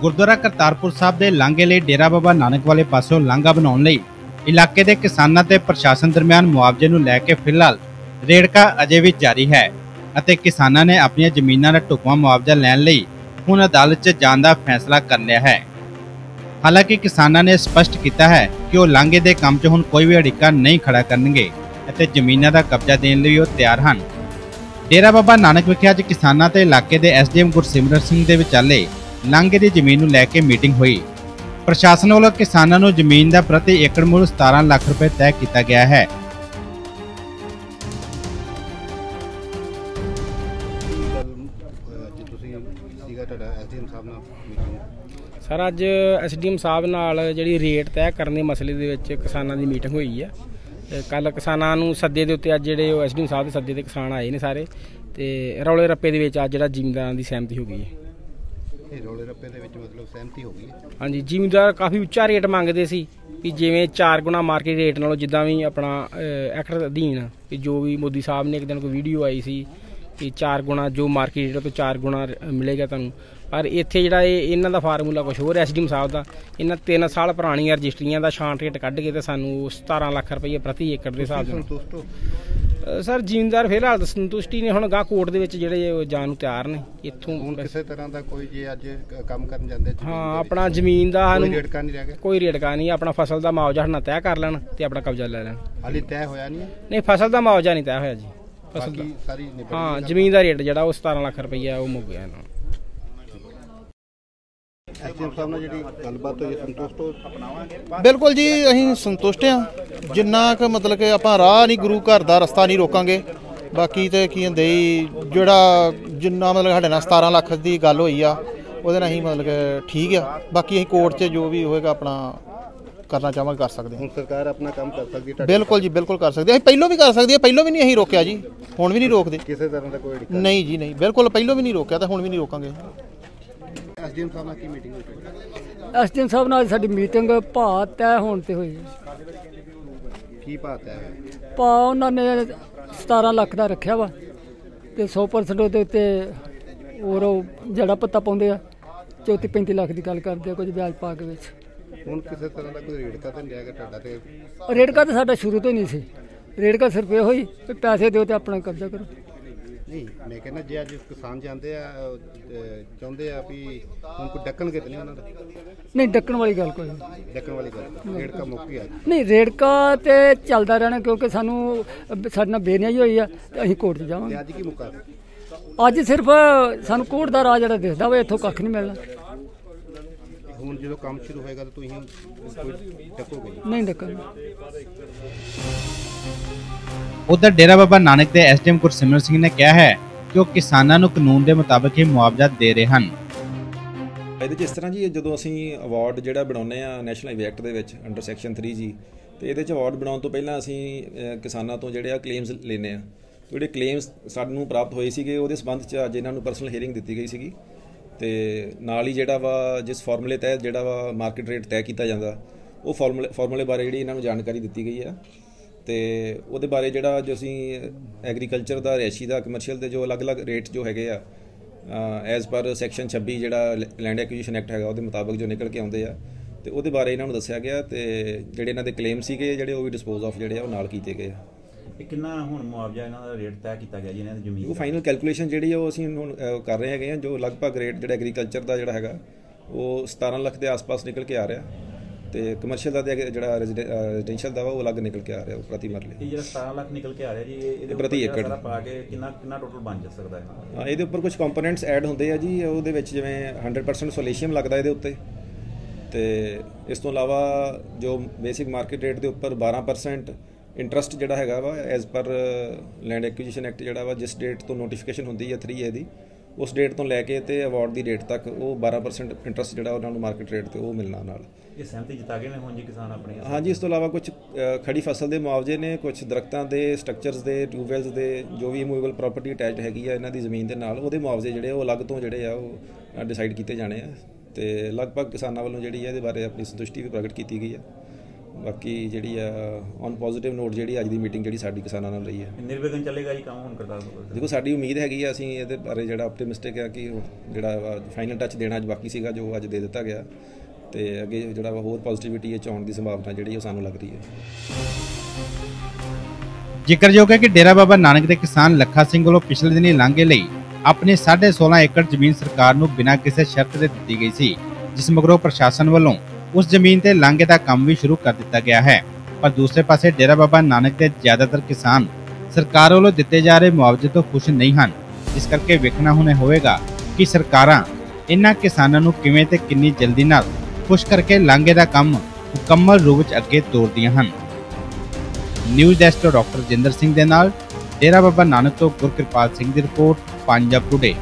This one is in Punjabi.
ਗੁਰਦੁਆਰਾ ਕਰਤਾਰਪੁਰ ਸਾਹਿਬ ਦੇ ਲਾਂਘੇ ਲਈ ਡੇਰਾ ਬਾਬਾ ਨਾਨਕ ਵਾਲੇ ਪਾਸੋਂ ਲਾਂਘਾ ਬਣਾਉਣ ਲਈ ਇਲਾਕੇ ਦੇ ਕਿਸਾਨਾਂ ਤੇ ਪ੍ਰਸ਼ਾਸਨ ਦਰਮਿਆਨ ਮੁਆਵਜ਼ੇ ਨੂੰ ਲੈ ਕੇ ਫਿਲਹਾਲ ਰੇੜਕਾ ਅਜੇ ਵੀ ਜਾਰੀ ਹੈ ਅਤੇ ਕਿਸਾਨਾਂ ਨੇ ਆਪਣੀਆਂ ਜ਼ਮੀਨਾਂ ਦਾ ਢੁਕਵਾਂ ਮੁਆਵਜ਼ਾ ਲੈਣ ਲਈ ਹੁਣ ਅਦਾਲਤ 'ਚ ਜਾਣ ਦਾ ਫੈਸਲਾ ਕਰ ਲਿਆ ਹੈ। ਹਾਲਾਂਕਿ ਕਿਸਾਨਾਂ ਨੇ ਸਪਸ਼ਟ ਕੀਤਾ ਹੈ ਕਿ ਉਹ ਲਾਂਘੇ ਦੇ ਕੰਮ 'ਚ ਹੁਣ ਕੋਈ ਵੀ ਅੜਿੱਕਾ ਨਹੀਂ ਖੜਾ ਕਰਨਗੇ ਅਤੇ ਜ਼ਮੀਨਾਂ ਦਾ ਕਬਜ਼ਾ ਦੇਣ ਲਈ ਉਹ ਤਿਆਰ ਹਨ। ਡੇਰਾ ਬਾਬਾ ਨਾਨਕ ਵਿਖੇ ਅੱਜ ਕਿਸਾਨਾਂ ਤੇ ਇਲਾਕੇ ਦੇ ਐਸਡੀਐਮ ਗੁਰਸਿਮਰਨ ਸਿੰਘ ਦੇ ਵਿਚਾਲੇ ਲਾਂਘੇ ਦੀ ਜ਼ਮੀਨ ਨੂੰ ਲੈ ਕੇ ਮੀਟਿੰਗ ਹੋਈ। ਪ੍ਰਸ਼ਾਸਨ ਵੱਲੋਂ ਕਿਸਾਨਾਂ ਨੂੰ ਜ਼ਮੀਨ ਦਾ ਪ੍ਰਤੀ ਏਕੜ ਮੁੱਲ 17 ਲੱਖ ਰੁਪਏ ਤੈਅ ਕੀਤਾ ਗਿਆ ਹੈ। ਗੱਲ ਅੱਜ ਤੁਸੀਂ ਸੀਗਾ ਤੁਹਾਡਾ ਸਾਹਿਬ ਨਾਲ ਸਰ, ਅੱਜ ਐਸਡੀਐਮ ਸਾਹਿਬ ਨਾਲ ਜਿਹੜੀ ਰੇਟ ਤੈਅ ਕਰਨ ਦੇ ਮਸਲੇ ਦੇ ਵਿੱਚ ਕਿਸਾਨਾਂ ਦੀ ਮੀਟਿੰਗ ਹੋਈ ਹੈ ਕੱਲ ਕਿਸਾਨਾਂ ਨੂੰ ਸੱਦੇ ਦੇ ਉੱਤੇ ਅੱਜ ਜਿਹੜੇ ਉਹ ਐਸਡੀਐਮ ਸਾਹਿਬ ਦੇ ਸੱਦੇ ਤੇ ਕਿਸਾਨ ਆਏ ਨੇ ਸਾਰੇ। ਤੇ ਰੌਲੇ ਰੱਪੇ ਦੇ ਵਿੱਚ ਅੱਜ ਜਿਹੜਾ ਜ਼ਿਮੀਂਦਾਰਾਂ ਦੀ ਸਹਿਮਤੀ ਹੋ ਗਈ ਹੈ। ਇਹ ਰੋਲੇ ਰੱਪੇ ਦੇ ਵਿੱਚ ਮਤਲਬ ਸਹਿਮਤੀ ਹੋ ਗਈ ਹੈ। ਹਾਂਜੀ ਜ਼ਿਮੀਂਦਾਰ ਕਾਫੀ ਉੱਚਾ ਰੇਟ ਮੰਗਦੇ ਸੀ ਵੀ ਜਿਵੇਂ 4 ਗੁਣਾ ਮਾਰਕੀਟ ਰੇਟ ਨਾਲੋਂ ਜਿੱਦਾਂ ਵੀ ਆਪਣਾ ਐਕਟ ਅਧੀਨ ਵੀ ਜੋ ਵੀ ਮੋਦੀ ਸਾਹਿਬ ਨੇ ਇੱਕ ਦਿਨ ਕੋਈ ਵੀਡੀਓ ਆਈ ਸੀ ਕਿ 4 ਗੁਣਾ ਜੋ ਮਾਰਕੀਟ ਰੇਟ ਤੋਂ 4 ਗੁਣਾ ਮਿਲੇਗਾ ਤੁਹਾਨੂੰ। ਪਰ ਇੱਥੇ ਜਿਹੜਾ ਇਹ ਇਹਨਾਂ ਦਾ ਫਾਰਮੂਲਾ ਕੁਝ ਹੋਰ ਐਸਡੀਐਮ ਸਾਹਿਬ ਦਾ ਇਹਨਾਂ 3 ਸਾਲ ਪੁਰਾਣੀਆਂ ਰਜਿਸਟਰੀਆਂ ਦਾ ਸ਼ਾਂਟ ਰੇਟ ਕੱਢ ਕੇ ਤੇ ਸਾਨੂੰ 17 ਲੱਖ ਰੁਪਏ ਪ੍ਰਤੀ ਏਕੜ ਦੇ ਹਿਸਾਬ ਨਾਲ। ਸਰ ਜ਼ਿਮੀਂਦਾਰ ਫਿਲਹਾਲ ਤਾਂ ਸੰਤੁਸ਼ਟੀ ਨੇ ਹੁਣ ਗਾਂ ਕੋਰਟ ਦੇ ਵਿੱਚ ਜਿਹੜੇ ਜਾਣ ਨੂੰ ਤਿਆਰ ਨੇ ਇੱਥੋਂ ਹੁਣ ਕਿਸੇ ਤਰ੍ਹਾਂ ਦਾ ਕੋਈ ਜੇ ਅੱਜ ਕੰਮ ਕਰਨ ਜਾਂਦੇ ਹਾਂ ਆਪਣਾ ਜ਼ਮੀਨ ਦਾ ਕੋਈ ਰੇਟਕਾ ਨਹੀਂ ਰਹਿ ਗਿਆ? ਕੋਈ ਰੇਟਕਾ ਨਹੀਂ ਆਪਣਾ ਫਸਲ ਦਾ ਮੁਆਵਜ਼ਾ ਨਾ ਤੈਅ ਕਰ ਲੈਣ ਤੇ ਆਪਣਾ ਕਬਜ਼ਾ ਲੈ ਲੈਣ। ਹਾਲੇ ਤੈਅ ਹੋਇਆ ਨਹੀਂ? ਨਹੀਂ ਫਸਲ ਦਾ ਮੁਆਵਜ਼ਾ ਨਹੀਂ ਤੈਅ ਹੋਇਆ ਜੀ। ਫਸਲ ਦਾ ਹਾਂ ਜ਼ਮੀਨ ਦਾ ਰੇਟ ਜਿਹੜਾ ਉਹ 17 ਲੱਖ ਰੁਪਈਆ ਉਹ ਮੁੱਕ ਗਿਆ ਇਹਨਾਂ ਨੂੰ ਐਸਡੀਐਮ ਸਾਹਿਬ ਨਾਲ ਜਿਹੜੀ ਗੱਲਬਾਤ ਹੋਈ ਹੈ, ਸੰਤੁਸ਼ਟ ਹੋ? ਬਿਲਕੁਲ ਜੀ ਅਸੀਂ ਸੰਤੁਸ਼ਟ ਹਾਂ। ਜਿੰਨਾ ਕੁ ਮਤਲਬ ਕਿ ਆਪਾਂ ਰਾਹ ਨਹੀਂ ਗੁਰੂ ਘਰ ਦਾ ਰਸਤਾ ਨਹੀਂ ਰੋਕਾਂਗੇ। ਬਾਕੀ ਤੇ ਕੀ ਹੁੰਦੇ ਜਿਹੜਾ ਜਿੰਨਾ ਮਤਲਬ ਸਾਡੇ ਨਾਲ 17 ਲੱਖ ਦੀ ਗੱਲ ਹੋਈ ਆ ਉਹਦੇ ਨਾਲ ਅਸੀਂ ਮਤਲਬ ਕਿ ਠੀਕ ਆ। ਬਾਕੀ ਅਸੀਂ ਕੋਰਟ 'ਚ ਜੋ ਵੀ ਹੋਏਗਾ ਆਪਣਾ ਕਰਨਾ ਚਾਹਾਂਗੇ ਕਰ ਸਕਦੇ ਹਾਂ। ਹੁਣ ਸਰਕਾਰ ਆਪਣਾ ਕੰਮ ਕਰ ਸਕਦੀ ਹੈ ਬਿਲਕੁਲ ਜੀ ਬਿਲਕੁਲ ਕਰ ਸਕਦੇ ਹਾਂ। ਅਸੀਂ ਪਹਿਲਾਂ ਵੀ ਕਰ ਸਕਦੇ ਹਾਂ ਪਹਿਲਾਂ ਵੀ ਨਹੀਂ ਅਸੀਂ ਰੋਕਿਆ ਜੀ। ਹੁਣ ਵੀ ਨਹੀਂ ਰੋਕਦੇ। ਕਿਸੇ ਤਰ੍ਹਾਂ ਦਾ ਕੋਈ ਨਹੀਂ ਜੀ ਨਹੀਂ। ਬਿਲਕੁਲ ਪਹਿਲਾਂ ਵੀ ਨਹੀਂ ਰੋਕਿਆ ਤੇ ਹੁਣ ਵੀ ਨਹੀਂ ਰੋਕਾਂਗੇ। ਐਸਡੀਐਮ ਸਾਹਿਬ ਨਾਲ ਕੀ ਮੀਟਿੰਗ ਹੋਈ ਐਸਡੀਐਮ ਸਾਹਿਬ ਨਾਲ ਸਾਡੀ ਮੀਟਿੰਗ ਭਾਅ ਤੈਅ ਹੋਣ ਤੇ ਹੋਈ। ਕੀ ਬਾਤ ਹੈ ਭਾਅ ਉਹਨਾਂ ਨੇ 17 ਲੱਖ ਦਾ ਰੱਖਿਆ ਵਾ ਤੇ 100% ਉਹਦੇ ਉੱਤੇ ਹੋਰ ਜਿਹੜਾ ਪੱਤਾ ਪਾਉਂਦੇ ਆ 34 35 ਲੱਖ ਦੀ ਗੱਲ ਕਰਦੇ ਆ ਕੁਝ ਵਿਆਜ ਪਾ ਕੇ ਵਿੱਚ। ਹੁਣ ਕਿਸੇ ਤਰ੍ਹਾਂ ਦਾ ਕੋਈ ਰੇਟਕਾ ਤਾਂ ਨਹੀਂ ਰਹਿ ਗਿਆ ਤੁਹਾਡਾ ਤੇ ਰੇੜਕਾ ਤਾਂ ਸਾਡਾ ਸ਼ੁਰੂ ਤੋਂ ਹੀ ਨਹੀਂ ਸੀ। ਰੇੜਕਾ ਸਿਰਫ ਇਹੋ ਹੀ ਵੀ ਪੈਸੇ ਦਿਓ ਤੇ ਆਪਣਾ ਕਬਜ਼ਾ ਕਰੋ। ਨਹੀਂ ਮੈਂ ਕਹਿੰਦਾ ਜੇ ਅੱਜ ਕਿਸਾਨ ਜਾਂਦੇ ਆ ਅਹ, ਚਾਹੁੰਦੇ ਆ ਵੀ ਹੁਣ ਕੋਈ ਡੱਕਣਗੇ ਤਾਂ ਨਹੀਂ ਉਹਨਾਂ ਦਾ? ਨਹੀਂ ਡੱਕਣ ਵਾਲੀ ਗੱਲ ਕੋਈ ਨਹੀਂ। ਡੱਕਣ ਵਾਲੀ ਗੱਲ ਰੇਟਕਾ ਮੁੱਕ ਗਿਆ। ਨਹੀਂ ਰੇੜਕਾ ਤੇ ਚੱਲਦਾ ਰਹਿਣਾ ਕਿਉਂਕਿ ਸਾਨੂੰ ਅਹ, ਸਾਡੇ ਨਾਲ ਬੇਨਿਆਈ ਹੋਈ ਆ ਤੇ ਅਸੀਂ ਕੋਰਟ 'ਚ ਜਾਵਾਂਗੇ। ਤੇ ਅੱਜ ਕੀ ਮੁੱਕਾ? ਅੱਜ ਸਿਰਫ ਸਾਨੂੰ ਕੋਰਟ ਦਾ ਰਾਹ ਜਿਹੜਾ ਦਿਖਦਾ ਵਾ ਇੱਥੋਂ ਕੱਖ ਨਹੀਂ ਮਿਲਣਾ। ਹੁਣ ਜਦੋਂ ਕੰਮ ਸ਼ੁਰੂ ਹੋਏਗਾ ਤਾਂ ਤੁਸੀਂ ਕੋਈ ਡੱਕੋਗੇ। ਨਹੀਂ ਡੱਕਣ ਉਧਰ ਡੇਰਾ ਬਾਬਾ ਨਾਨਕ ਦੇ ਐਸਡੀਐਮ ਗੁਰਸਿਮਰਨ ਸਿੰਘ ਨੇ ਕਿਹਾ ਹੈ ਕਿ ਉਹ ਕਿਸਾਨਾਂ ਨੂੰ ਕਾਨੂੰਨ ਦੇ ਮੁਤਾਬਕ ਹੀ ਮੁਆਵਜ਼ਾ ਦੇ ਰਹੇ ਹਨ। ਇਹਦੇ 'ਚ ਇਸ ਤਰ੍ਹਾਂ ਜੀ ਜਦੋਂ ਅਸੀਂ ਅਵਾਰਡ ਜਿਹੜਾ ਬਣਾਉਂਦੇ ਆ ਨੈਸ਼ਨਲ ਹਾਈਵੇ ਐਕਟ ਦੇ ਵਿੱਚ ਅੰਡਰ ਸੈਕਸ਼ਨ 3 ਜੀ, ਤੇ ਇਹਦੇ 'ਚ ਅਵਾਰਡ ਬਣਾਉਣ ਤੋਂ ਪਹਿਲਾਂ ਅਸੀਂ ਕਿਸਾਨਾਂ ਤੋਂ ਜਿਹੜੇ ਆ ਕਲੇਮਸ ਲੈਨੇ ਆ ਜਿਹੜੇ ਕਲੇਮਸ ਸਾਨੂੰ ਪ੍ਰਾਪਤ ਹੋਏ ਸੀਗੇ, ਉਹਦੇ ਸੰਬੰਧ 'ਚ ਅੱਜ ਇਹਨਾਂ ਨੂੰ ਪਰਸਨਲ ਹੀਅਰਿੰਗ ਦਿੱਤੀ ਗਈ ਸੀਗੀ। ਤੇ ਨਾਲ ਹੀ ਜਿਹੜਾ ਵਾ, ਜਿਸ ਫਾਰਮੂਲੇ ਤਹਿਤ ਜਿਹੜਾ ਵਾ ਮਾਰਕੀਟ ਰੇਟ ਤੈਅ ਕੀਤਾ ਜਾਂਦਾ, ਉਹ ਫਾਰਮੂਲੇ ਫਾਰਮੂਲੇ ਬਾਰੇ ਜਿਹੜੀ ਇਹਨਾਂ ਨੂੰ ਜਾਣਕਾਰੀ ਦਿੱਤੀ ਗਈ ਆ। ਤੇ ਉਹਦੇ ਬਾਰੇ ਜਿਹੜਾ ਜੋ ਅਸੀਂ ਐਗਰੀਕਲਚਰ ਦਾ ਰੈਸ਼ੀ ਦਾ ਕਮਰਸ਼ੀਅਲ ਦੇ ਜੋ ਅਲੱਗ-ਅਲੱਗ ਰੇਟ ਜੋ ਹੈਗੇ ਆ ਐਜ਼ ਪਰ ਸੈਕਸ਼ਨ 26 ਜਿਹੜਾ ਲੈਂਡ ਐਕੁਜੀਸ਼ਨ ਐਕਟ ਹੈਗਾ ਉਹਦੇ ਮੁਤਾਬਕ ਜੋ ਨਿਕਲ ਕੇ ਆਉਂਦੇ ਆ ਤੇ ਉਹਦੇ ਬਾਰੇ ਇਹਨਾਂ ਨੂੰ ਦੱਸਿਆ ਗਿਆ ਤੇ ਜਿਹੜੇ ਇਹਨਾਂ ਦੇ ਕਲੇਮ ਸੀਗੇ ਜਿਹੜੇ ਉਹ ਵੀ ਡਿਸਪੋਜ਼ ਆਫ ਜਿਹੜੇ ਆ ਉਹ ਨਾਲ ਕੀਤੇ ਗਏ ਆ। ਇਹ ਕਿੰਨਾ ਹੁਣ ਮੁਆਵਜ਼ਾ ਇਹਨਾਂ ਦਾ ਰੇਟ ਤੈਅ ਕੀਤਾ ਗਿਆ ਜੀ ਇਹਨਾਂ ਦੀ ਜ਼ਮੀਨ ਉਹ ਫਾਈਨਲ ਕੈਲਕੂਲੇਸ਼ਨ ਜਿਹੜੀ ਆ ਉਹ ਅਸੀਂ ਹੁਣ ਕਰ ਰਹੇ ਹੈਗੇ ਆ ਜੋ ਲਗਭਗ ਰੇਟ ਜਿਹੜਾ ਐਗਰੀਕਲਚਰ ਦਾ ਜਿਹੜਾ ਹੈਗਾ ਉਹ 17 ਲੱਖ ਦੇ ਆਸ-ਪਾਸ ਨਿਕਲ ਕੇ ਆ ਰਿਹਾ। ਤੇ ਕਮਰਸ਼ੀਅਲ ਦਾ ਤੇ ਜਿਹੜਾ ਰੈਜ਼ੀਡੈਂਸ਼ੀਅਲ ਦਾ ਵਾ ਉਹ ਅਲੱਗ ਨਿਕਲ ਕੇ ਆ ਰਿਹਾ ਉਹ ਪ੍ਰਤੀ ਮਰਲੇ। ਇਹ ਜਿਹੜਾ 17 ਲੱਖ ਨਿਕਲ ਕੇ ਆ ਰਿਹਾ ਜੀ ਇਹ- ਇਹਦੇ ਪ੍ਰਤੀ ਏਕੜ। ਸਾਰਾ ਪਾ ਕੇ ਕਿੰਨਾ ਕਿੰਨਾ ਟੋਟਲ ਬਣ ਜਾ ਸਕਦਾ ਹੈ? ਹਾਂ, ਇਹਦੇ ਉੱਪਰ ਕੁਝ ਕੰਪੋਨੈਂਟਸ ਐਡ ਹੁੰਦੇ ਆ ਜੀ ਉਹਦੇ ਵਿੱਚ ਜਿਵੇਂ 100% ਸੋਲੇਸ਼ੀਅਮ ਲੱਗਦਾ ਇਹਦੇ ਉੱਤੇ। ਤੇ ਇਸ ਤੋਂ ਇਲਾਵਾ ਜੋ ਬੇਸਿਕ ਮਾਰਕੀਟ ਰੇਟ ਦੇ ਉੱਪਰ 12% ਇੰਟਰਸਟ ਜਿਹੜਾ ਹੈਗਾ ਵਾ as per land acquisition act ਜਿਹੜਾ ਵਾ ਜਿਸ ਡੇਟ ਤੋਂ ਨੋਟੀਫਿਕੇਸ਼ਨ ਹੁੰਦੀ ਹੈ 3 ਏ ਦੀ ਉਸ ਡੇਟ ਤੋਂ ਲੈ ਕੇ ਤੇ ਅਵਾਰਡ ਦੀ ਡੇਟ ਤੱਕ ਉਹ 12% ਇੰਟਰਸਟ ਜਿਹੜਾ ਉਹਨਾਂ ਨੂੰ ਮਾਰਕੀਟ ਰੇਟ ਤੇ ਉਹ ਮਿਲਣਾ ਨਾਲ। ਇਹ ਸਹਿਮਤੀ ਜਿਤਾ ਗਏ ਨੇ ਹੁਣ ਜੀ ਕਿਸਾਨ ਆਪਣੇ ਹਾਂਜੀ ਇਸ ਤੋਂ ਇਲਾਵਾ ਕੁਝ ਖੜੀ ਫਸਲ ਦੇ ਮੁਆਵਜ਼ੇ ਨੇ ਕੁਝ ਦਰਖਤਾਂ ਦੇ ਸਟਰਕਚਰਸ ਦੇ ਟਿਊਬਵੈਲਸ ਦੇ ਜੋ ਵੀ ਮੂਵੇਬਲ ਪ੍ਰਾਪਰਟੀ ਅਟੈਚਡ ਹੈਗੀ ਆ ਇਹਨਾਂ ਦੀ ਜ਼ਮੀਨ ਦੇ ਨਾਲ ਉਹਦੇ ਮੁਆਵਜ਼ੇ ਜਿਹੜੇ ਉਹ ਅਲੱਗ ਤੋਂ ਜਿਹੜੇ ਆ ਉਹ ਡਿਸਾਈਡ ਕੀਤੇ ਜਾਣੇ ਆ। ਤੇ ਲਗਭਗ ਕਿਸਾਨਾਂ ਵੱਲੋਂ ਜਿਹੜੀ ਹੈ ਇਹਦੇ ਬਾਰੇ ਆਪਣੀ ਸੰਤੁਸ਼ਟੀ ਵੀ ਪ੍ਰਗਟ ਕੀਤੀ ਗਈ ਹੈ ਬਾਕੀ ਜਿਹੜੀ ਆ ਔਨ ਪੋਜ਼ਿਟਿਵ ਨੋਟ ਜਿਹੜੀ ਅੱਜ ਦੀ ਮੀਟਿੰਗ ਜਿਹੜੀ ਸਾਡੀ ਕਿਸਾਨਾਂ ਨਾਲ ਰਹੀ ਹੈ ਨਿਰਵਿਘਨ ਚੱਲੇਗਾ ਜੀ ਕੰਮ ਹੁਣ ਕਰਤਾਰਪੁਰ ਦੇਖੋ ਸਾਡੀ ਉਮੀਦ ਹੈਗੀ ਆ ਅਸੀਂ ਇਹਦੇ ਬਾਰੇ ਜਿਹੜਾ ਆਪਟੀਮਿਸਟਿਕ ਹੈ ਕਿ ਜਿਹੜਾ ਫਾਈਨਲ ਟੱਚ ਦੇਣਾ ਅੱਜ ਬਾਕੀ ਸੀਗਾ ਜੋ ਅੱਜ ਦੇ ਦਿੱਤਾ ਗਿਆ। ਤੇ ਅੱਗੇ ਜਿਹੜਾ ਵਾ ਹੋਰ ਪੋਜ਼ਿਟਿਵਿਟੀ ਇਹ 'ਚ ਆਉਣ ਦੀ ਸੰਭਾਵਨਾ ਜਿਹੜੀ ਉਹ ਸਾਨੂੰ ਲੱਗ ਰਹੀ ਹੈ। ਜ਼ਿਕਰਯੋਗ ਹੈ ਕਿ ਡੇਰਾ ਬਾਬਾ ਨਾਨਕ ਦੇ ਕਿਸਾਨ ਲੱਖਾ ਸਿੰਘ ਵੱਲੋਂ ਪਿਛਲੇ ਦਿਨੀ ਲਾਂਘੇ ਲਈ ਆਪਣੀ 16.5 ਏਕੜ ਜ਼ਮੀਨ ਸਰਕਾਰ ਨੂੰ ਬਿਨਾਂ ਕਿਸੇ ਸ਼ਰਤ ਦੇ ਦਿੱਤੀ ਗਈ ਸੀ ਜਿਸ ਮਗਰੋਂ ਪ੍ਰਸ਼ਾਸਨ ਵੱਲੋਂ ਉਸ ਜ਼ਮੀਨ ਤੇ ਲਾਂਘੇ ਦਾ ਕੰਮ ਵੀ ਸ਼ੁਰੂ ਕਰ ਦਿੱਤਾ ਗਿਆ ਹੈ। ਪਰ ਦੂਸਰੇ ਪਾਸੇ ਡੇਰਾ ਬਾਬਾ ਨਾਨਕ ਦੇ ਜ਼ਿਆਦਾਤਰ ਕਿਸਾਨ ਸਰਕਾਰ ਵੱਲੋਂ ਦਿੱਤੇ ਜਾ ਰਹੇ ਮੁਆਵਜ਼ੇ ਤੋਂ ਖੁਸ਼ ਨਹੀਂ ਹਨ। ਇਸ ਕਰਕੇ ਵੇਖਣਾ ਹੁਣ ਹੋਵੇਗਾ ਕਿ ਸਰਕਾਰਾਂ ਇਹਨਾਂ ਕਿਸਾਨਾਂ ਨੂੰ ਕਿਵੇਂ ਤੇ ਕਿੰਨੀ ਜਲਦੀ ਨਾਲ ਖੁਸ਼ ਕਰਕੇ ਲਾਂਘੇ ਦਾ ਕੰਮ ਮੁਕੰਮਲ ਰੂਪ ਵਿੱਚ ਅੱਗੇ ਤੋਰਦੀਆਂ ਹਨ। ਨਿਊਜ਼ ਡੈਸਕ ਤੋਂ ਡਾਕਟਰ ਜਿੰਦਰ ਸਿੰਘ ਦੇ ਨਾਲ ਡੇਰਾ ਬਾਬਾ ਨਾਨਕ ਤੋਂ ਗੁਰਕਿਰਪਾਲ ਸਿੰਘ ਦੀ ਰਿਪੋਰਟ ਪੰਜਾਬ ਟੁਡੇ